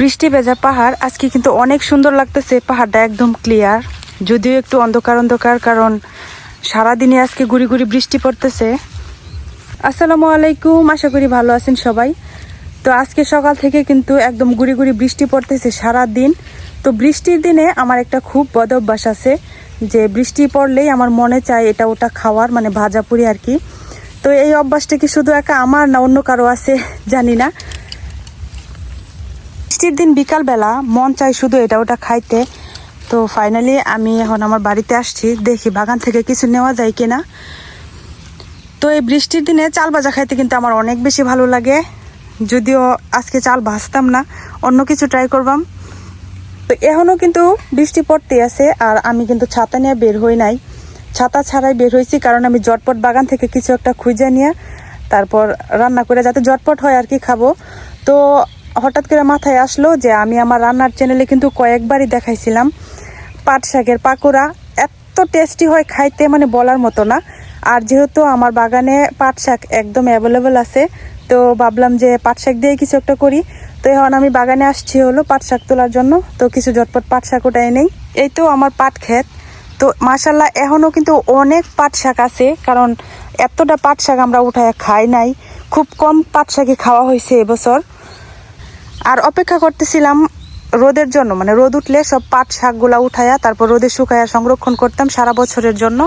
বৃষ্টি ভেজা পাহাড়, আজকে কিন্তু অনেক সুন্দর লাগতেছে। পাহাড়টা একদম ক্লিয়ার যদিও একটু অন্ধকার অন্ধকার, কারণ সারাদিনে আজকে গুড়ি গুড়ি বৃষ্টি পড়তেছে। আসসালামু আলাইকুম, আশা করি ভালো আছেন সবাই। তো আজকে সকাল থেকে কিন্তু একদম গুড়ি গুড়ি বৃষ্টি পড়তেছে সারা দিন তো বৃষ্টির দিনে আমার একটা খুব বদ অভ্যাস আছে, যে বৃষ্টি পড়লেই আমার মনে চায় এটা ওটা খাওয়ার মানে ভাজা পুরি আর কি। তো এই অভ্যাসটা কি শুধু একা আমার না অন্য কারও আছে? জানি না। বৃষ্টির দিন বিকালবেলা মন চাই শুধু এটা ওটা খাইতে। তো ফাইনালি আমি এখন আমার বাড়িতে আসছি, দেখি বাগান থেকে কিছু নেওয়া যায় কিনা। তো এই বৃষ্টির দিনে চাল ভাজা খাইতে কিন্তু আমার অনেক বেশি ভালো লাগে। যদিও আজকে চাল ভাজতাম না, অন্য কিছু ট্রাই করবাম। তো এখনও কিন্তু বৃষ্টি পড়তে আছে আর আমি কিন্তু ছাতা নিয়ে বের হই নাই। ছাতা ছাড়াই বের হয়েছি কারণ আমি জটপট বাগান থেকে কিছু একটা খুঁজে নিয়ে তারপর রান্না করে যাতে জটপট হয় আর কি খাব। তো হঠাৎ করে মাথায় আসলো যে আমি আমার রান্নার চ্যানেলে কিন্তু কয়েকবারই দেখাইছিলাম। পাট শাকের পাকোড়া এত টেস্টি হয় খাইতে মানে বলার মতো না। আর যেহেতু আমার বাগানে পাট শাক একদম অ্যাভেলেবেল আছে, তো ভাবলাম যে পাট শাক দিয়ে কিছু একটা করি। তো এখন আমি বাগানে আসছি হলো পাট শাক তোলার জন্য। তো কিছু ঝটপট পাট শাক ওটাই নেই। এই তো আমার পাট ক্ষেত। তো মাসাল্লাহ এখনও কিন্তু অনেক পাট শাক আছে, কারণ এতটা পাট শাক আমরা উঠায় খাই নাই। খুব কম পাট শাকই খাওয়া হয়েছে এবছর। আর অপেক্ষা করতেছিলাম রোদের জন্য মানে রোদ উঠলে সব পাট শাকগুলা উঠায়া তারপর রোদে শুকায়া সংরক্ষণ করতাম সারা বছরের জন্য।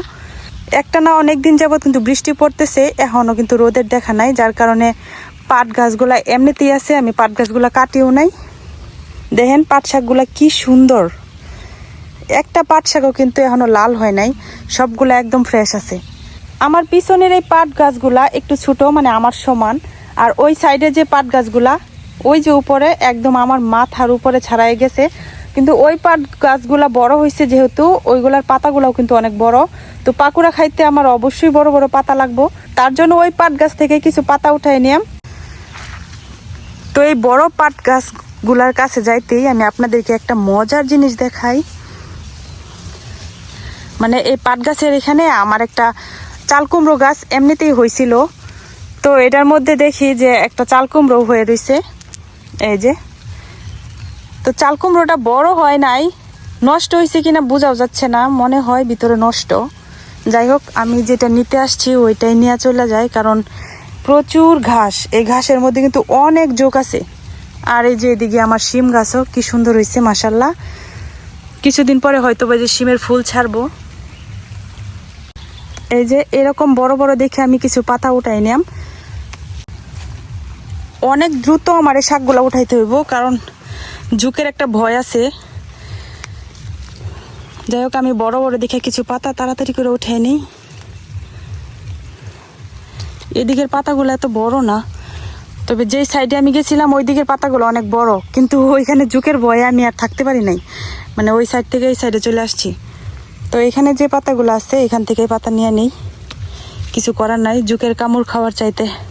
একটা না অনেক দিন যাবত কিন্তু বৃষ্টি পড়তেছে এখনও কিন্তু রোদের দেখা নাই, যার কারণে পাট গাছগুলা এমনিতেই আছে, আমি পাট গাছগুলা কাটিও নাই। দেখেন পাট শাকগুলা কি সুন্দর। একটা পাট শাকও কিন্তু এখনও লাল হয় নাই, সবগুলা একদম ফ্রেশ আছে। আমার পিছনের এই পাট গাছগুলা একটু ছোট মানে আমার সমান, আর ওই সাইডে যে পাট গাছগুলা ওই যে উপরে একদম আমার মাথার উপরে ছাড়াই গেছে। কিন্তু ওই পাট গাছগুলা বড় হয়েছে যেহেতু, ওইগুলার পাতাগুলাও কিন্তু অনেক বড়। তো পাকুড়া খাইতে আমার অবশ্যই বড় বড় পাতা লাগবো। তার জন্য ওই পাট গাছ থেকে কিছু পাতা উঠাই নিলাম তো এই বড় পাট গাছগুলার কাছে যাইতেই আমি আপনাদেরকে একটা মজার জিনিস দেখাই। মানে এই পাট গাছের এখানে আমার একটা চালকুমড়ো গাছ এমনিতেই হয়েছিল তো এটার মধ্যে দেখি যে একটা চালকুমড়ো হয়ে রয়েছে এই যে। তো চাল কুমড়োটা বড় হয় নাই, নষ্ট হয়েছে কিনা বোঝাও যাচ্ছে না, মনে হয় ভিতরে নষ্ট। যাই হোক, আমি যেটা নিতে আসছি ওইটাই নিয়ে চলে যাই, কারণ প্রচুর ঘাস। এই ঘাসের মধ্যে কিন্তু অনেক জোক আছে। আর এই যে এদিকে আমার শিম গাছও কি সুন্দর হয়েছে মাসাল্লাহ কিছুদিন পরে হয়তো বা যে শিমের ফুল ছাড়বো। এই যে এরকম বড় বড় দেখে আমি কিছু পাতা উঠাই নিলাম। অনেক দ্রুত আমার এই শাকগুলো উঠাইতে হইব, কারণ ঝুঁকের একটা ভয় আছে। যাই হোক, আমি বড় বড় দেখে কিছু পাতা তাড়াতাড়ি করে উঠে নিই। এদিকের পাতাগুলো এত বড় না, তবে যেই সাইডে আমি গেছিলাম ওই দিকের পাতাগুলো অনেক বড়। কিন্তু ওইখানে ঝুঁকের ভয়ে আমি আর থাকতে পারি নাই। মানে ওই সাইড থেকে এই সাইডে চলে আসছি। তো এখানে যে পাতাগুলো আছে, এখান থেকে পাতা নিয়ে নেই। কিছু করার নাই জুকের কামড় খাওয়ার চাইতে।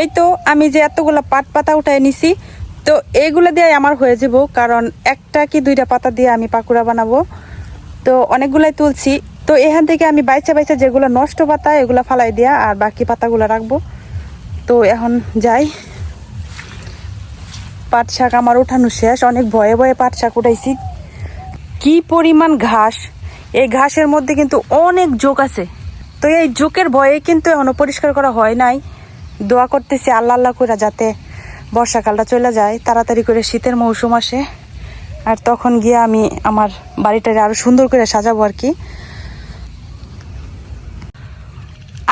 এই তো আমি যে এতগুলা পাট পাতা উঠাই নিছি, তো এইগুলো দিয়ে আমার হয়ে যাব, কারণ একটা কি দুইটা পাতা দিয়ে আমি পাকুড়া বানাবো। তো অনেকগুলাই তুলছি, তো এখান থেকে আমি বাইচা বাইচা যেগুলো নষ্ট পাতা, এগুলো ফালাই দিয়া আর বাকি পাতাগুলো রাখব। তো এখন যাই। পাট শাক আমার উঠানো শেষ, অনেক ভয়ে ভয়ে পাট শাক উঠাইছি। কি পরিমাণ ঘাস! এই ঘাসের মধ্যে কিন্তু অনেক জোক আছে। তো এই জোকের ভয়ে কিন্তু এখনও পরিষ্কার করা হয় নাই। দোয়া করতেছি আল্লাহ আল্লাহ করে যাতে বর্ষাকালটা চলে যায়, তাড়াতাড়ি করে শীতের মৌসুম আসে। আর তখন গিয়ে আমি আমার বাড়িটাকে আরও সুন্দর করে সাজাবো আর কি।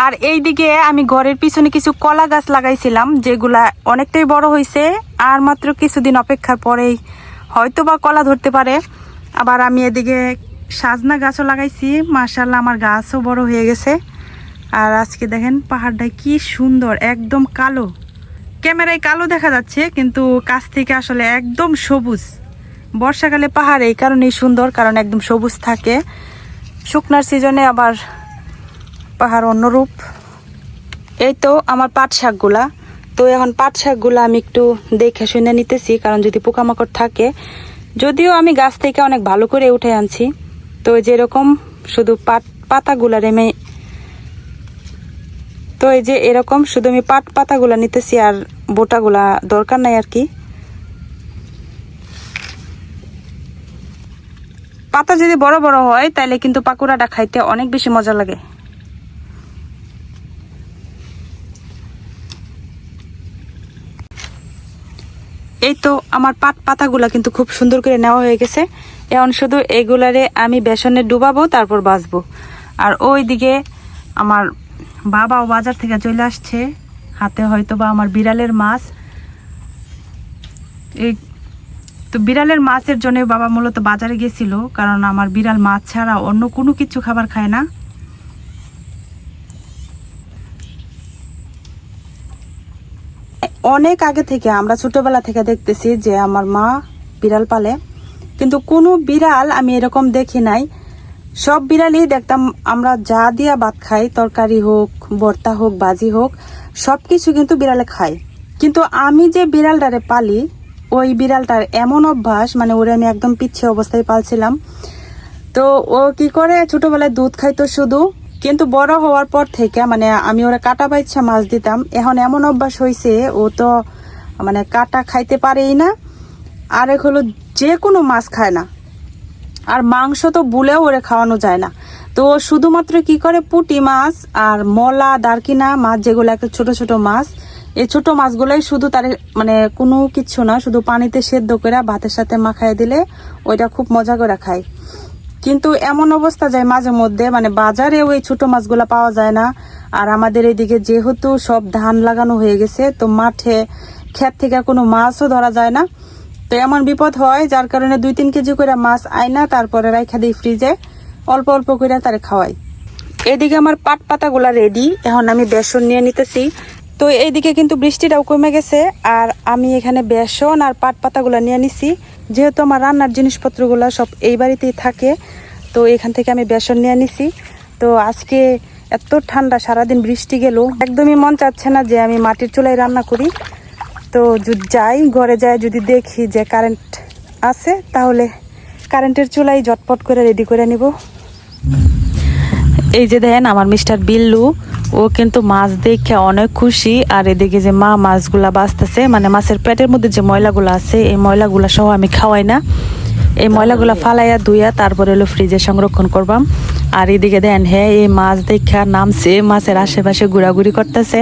আর এই দিকে আমি ঘরের পিছনে কিছু কলা গাছ লাগাইছিলাম, যেগুলা অনেকটাই বড় হয়েছে আর মাত্র কিছুদিন অপেক্ষার পরেই হয়তো বা কলা ধরতে পারে। আবার আমি এদিকে সাজনা গাছও লাগাইছি মার্শাল্লাহ আমার গাছও বড় হয়ে গেছে। আর আজকে দেখেন পাহাড়টা কি সুন্দর, একদম কালো। ক্যামেরায় কালো দেখা যাচ্ছে, কিন্তু কাছ থেকে আসলে একদম সবুজ। বর্ষাকালে পাহাড় এই কারণেই সুন্দর, কারণ একদম সবুজ থাকে। শুকনার সিজনে আবার পাহাড় অন্যরূপ। এই তো আমার পাট শাকগুলা। তো এখন পাট শাকগুলো আমি একটু দেখে শুনে নিতেছি, কারণ যদি পোকামাকড় থাকে, যদিও আমি গাছ থেকে অনেক ভালো করে উঠে আনছি। তো যেরকম শুধু পাট পাতাগুলা রেমে তো এই যে এরকম শুধু আমি পাট পাতাগুলা নিতেছি আর বোটাগুলা দরকার নাই আর কি। পাতা যদি বড় বড় হয় তাহলে কিন্তু পাকুড়াটা খাইতে অনেক বেশি মজা লাগে। এই তো আমার পাট পাতাগুলা কিন্তু খুব সুন্দর করে নেওয়া হয়ে গেছে। এখন শুধু এগুলারে আমি বেসনে ডুবাবো, তারপর বাঁচবো আর ওই দিকে আমার বাবাও বাজার থেকে চলে আসছে। হাতে হয়তো বা আমার বিড়ালের মাছ। এই তো বিড়ালের মাছের জন্য বাবা মূলত বাজারে গেছিল, কারণ আমার বিড়াল মাছ ছাড়া অন্য কোনো কিছু খাবার খায় না। অনেক আগে থেকে আমরা ছোটবেলা থেকে দেখতেছি যে আমার মা বিড়াল পালে, কিন্তু কোনো বিড়াল আমি এরকম দেখি নাই। সব বিড়ালই দেখতাম আমরা যা দিয়া ভাত খাই, তরকারি হোক, ভর্তা হোক, বাজি হোক সব কিছু কিন্তু বিড়ালে খায়। কিন্তু আমি যে বিড়ালটারে পালি, ওই বিড়ালটার এমন অভ্যাস মানে ওরে আমি একদম পিচ্ছে অবস্থায় পালছিলাম। তো ও কি করে, ছোটবেলায় দুধ খাইতো শুধু, কিন্তু বড় হওয়ার পর থেকে মানে আমি ওরা কাটা বাইচ্ছা মাছ দিতাম, এখন এমন অভ্যাস হয়েছে ও তো মানে কাটা খাইতে পারেই না, আর এক হলো যে কোনো মাছ খায় না। আর মাংস তো বুলেও ওরে খাওয়ানো যায় না। তো শুধুমাত্র কি করে? পুটি মাছ আর মলা, দারকিনা মাছ যেগুলো একটা ছোট ছোট মাছ এই ছোট মাছগুলোই শুধু তার মানে কোনো কিছু না, শুধু পানিতে সেদ্ধ করে ভাতের সাথে মাখায় দিলে ওইটা খুব মজা করে খায়। কিন্তু এমন অবস্থা যায় মাঝে মধ্যে মানে বাজারে ওই ছোট মাছগুলো পাওয়া যায় না। আর আমাদের এদিকে যেহেতু সব ধান লাগানো হয়ে গেছে, তো মাঠে ক্ষেত থেকে কোনো মাছও ধরা যায় না। তো এমন বিপদ হয়, যার কারণে দুই তিন কেজি করে মাছ আয় না, তারপরে রাইখা দিই ফ্রিজে অল্প অল্প করে তারে খাওয়াই। এদিকে আমার পাট পাতাগুলা রেডি এখন আমি বেসন নিয়ে নিতেছি। তো এইদিকে কিন্তু বৃষ্টিটাও কমে গেছে, আর আমি এখানে বেসন আর পাট পাতাগুলা নিয়ে নিছি। যেহেতু আমার রান্নার জিনিসপত্রগুলো সব এই বাড়িতেই থাকে, তো এখান থেকে আমি বেসন নিয়ে নিছি। তো আজকে এত ঠান্ডা সারাদিন বৃষ্টি গেল, একদমই মন চাচ্ছে না যে আমি মাটির চুলায় রান্না করি। তো যদি যাই ঘরে যাই যদি দেখি যে কারেন্ট আছে তাহলে কারেন্টের চুলাই ঝটপট করে রেডি করে নিব। এই যে দেখেন আমার মিস্টার বিল্লু ও কিন্তু মাছ দেখে অনেক খুশি আর এদিকে যে মা মাছগুলা বাঁচতেছে মানে মাছের পেটের মধ্যে যে ময়লাগুলো আছে এই ময়লাগুলা সহ আমি খাওয়াই না। এই ময়লাগুলা ফালাইয়া ধুইয়া তারপরে হলো ফ্রিজে সংরক্ষণ করবাম। আর এদিকে দেন হ্যাঁ এই মাছ দেখা নামছে মাছের আশেপাশে ঘোরাঘুরি করতেছে।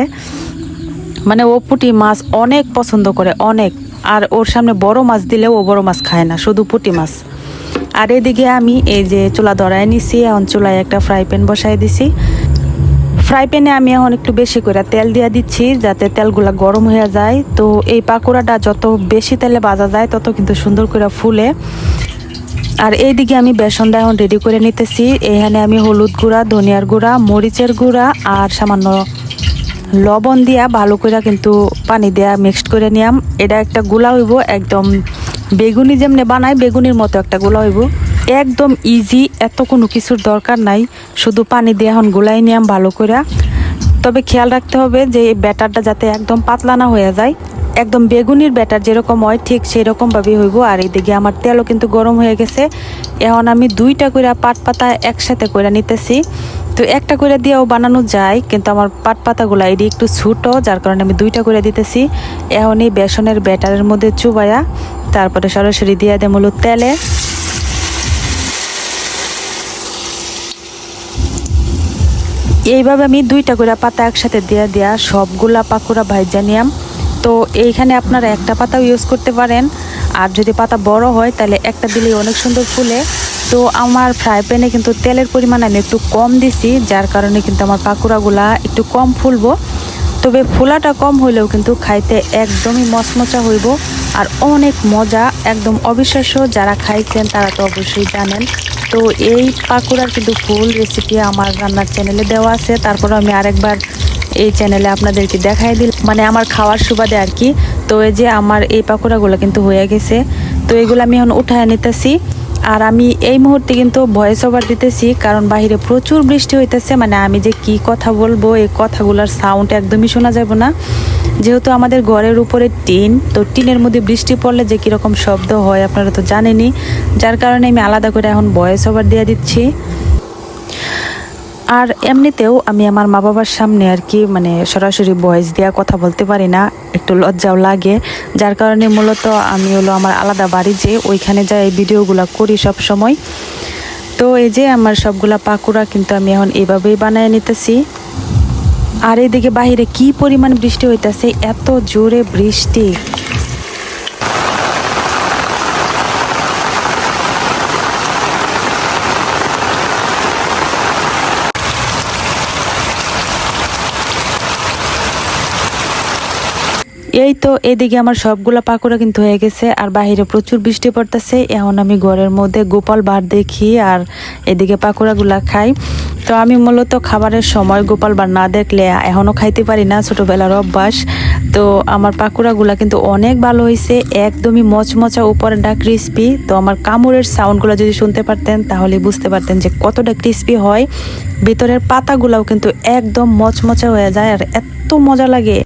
মানে ও পুঁটি মাছ অনেক পছন্দ করে, অনেক। আর ওর সামনে বড় মাছ দিলেও ও বড় মাছ খায় না, শুধু পুঁটি মাছ। আর এদিকে আমি এই যে চুলা ধরায় নিছি, এখন চুলায় একটা ফ্রাই প্যান বসাই দিছি। ফ্রাই প্যানে আমি এখন একটু বেশি করে তেল দিয়ে দিচ্ছি, যাতে তেলগুলা গরম হয়ে যায়। তো এই পাকোড়াটা যত বেশি তেলে বাজা যায়, তত কিন্তু সুন্দর করে ফুলে। আর এইদিকে আমি বেসনটা এখন রেডি করে নিতেছি। এখানে আমি হলুদ গুঁড়া, ধনিয়ার গুঁড়া, মরিচের গুঁড়া আর সামান্য লবণ দিয়া ভালো করে কিন্তু পানি দেয়া মিক্সড করে নিয়াম। এটা একটা গুলা হইব, একদম বেগুনি যেমনি বানায়, বেগুনির মতো একটা গুলা হইব। একদম ইজি এত কোনো কিছুর দরকার নাই। শুধু পানি দিয়ে এখন গুলাই নিয়াম ভালো করে তবে খেয়াল রাখতে হবে যে এই ব্যাটারটা যাতে একদম পাতলা না হয়ে যায়। একদম বেগুনির ব্যাটার যেরকম হয়, ঠিক সেই রকমভাবেই হইব। আর এদিকে আমার তেলও কিন্তু গরম হয়ে গেছে। এখন আমি দুইটা করে পাট পাতা একসাথে করে নিতেছি। তো একটা করে দিয়েও বানানো যায়, কিন্তু আমার পাট পাতাগুলো এটি একটু ছোটো, যার কারণে আমি দুইটা করে দিতেছি। এখন এই বেসনের ব্যাটারের মধ্যে চুবাইয়া তারপরে সরাসরি দিয়ে দেয় মূলত তেলে। এইভাবে আমি দুইটা করে পাতা একসাথে দিয়ে দেওয়া সবগুলা পাকুড়া ভাইজা নিয়াম তো এইখানে আপনারা একটা পাতাও ইউজ করতে পারেন। আর যদি পাতা বড় হয়, তাহলে একটা দিলেই অনেক সুন্দর ফুলে। তো আমার ফ্রাই প্যানে কিন্তু তেলের পরিমাণ আমি একটু কম দিছি, যার কারণে কিন্তু আমার পাকুড়াগুলা একটু কম ফুলবো। তবে ফোলাটা কম হইলেও কিন্তু খাইতে একদমই মচমচা হইব আর অনেক মজা, একদম অবিশ্বাস্য যারা খাইছেন তারা তো অবশ্যই জানেন। তো এই পাকুড়ার কিন্তু ফুল রেসিপি আমার রান্নার চ্যানেলে দেওয়া আছে, তারপর আমি আরেকবার এই চ্যানেলে আপনাদেরকে দেখাই দিল মানে আমার খাওয়ার সুবাদে আর কি। তো এই যে আমার এই পাকোড়াগুলো কিন্তু হয়ে গেছে। তো এগুলো আমি এখন উঠায় নিতেছি। আর আমি এই মুহূর্তে কিন্তু ভয়েস ওভার দিতেছি, কারণ বাইরে প্রচুর বৃষ্টি হইতেছে মানে আমি যে কি কথা বলব, এই কথাগুলোর সাউন্ড একদমই শোনা যাবে না। যেহেতু আমাদের ঘরের উপরে টিন, তো টিনের মধ্যে বৃষ্টি পড়লে যে কীরকম শব্দ হয় আপনারা তো জানেনই। যার কারণে আমি আলাদা করে এখন ভয়েস ওভার দিয়ে দিচ্ছি। আর এমনিতেও আমি আমার মা বাবার সামনে আর কি মানে সরাসরি ভয়েস দেওয়া কথা বলতে পারি না। একটু লজ্জাও লাগে। যার কারণে মূলত আমি হলো আমার আলাদা বাড়ি যে ওইখানে যাই, এই ভিডিওগুলো করি সব সময়। তো এই যে আমার সবগুলা পাকুড়া কিন্তু আমি এখন এইভাবেই বানিয়ে নিতেছি। আর এদিকে বাহিরে কি পরিমাণ বৃষ্টি হইতেছে, এত জোরে বৃষ্টি। এই তো এদিকে আমার সবগুলা পাকুড়া কিন্তু হয়ে গেছে, আর বাহিরে প্রচুর বৃষ্টি পড়তেছে। এখন আমি ঘরের মধ্যে গোপাল বার দেখি আর এদিকে পাকুড়াগুলা খাই। তো আমি মূলত খাবারের সময় গোপাল বার না দেখলে এখনও খাইতে পারি না, ছোটোবেলার অভ্যাস। তো আমার পাকুড়াগুলা কিন্তু অনেক ভালো হয়েছে, একদমই মচমচা উপরেরটা ক্রিস্পি তো আমার কামড়ের সাউন্ডগুলো যদি শুনতে পারতেন, তাহলে বুঝতে পারতেন যে কতটা ক্রিস্পি হয়। ভিতরের পাতাগুলাও কিন্তু একদম মচমচা হয়ে যায় আর এত মজা লাগে।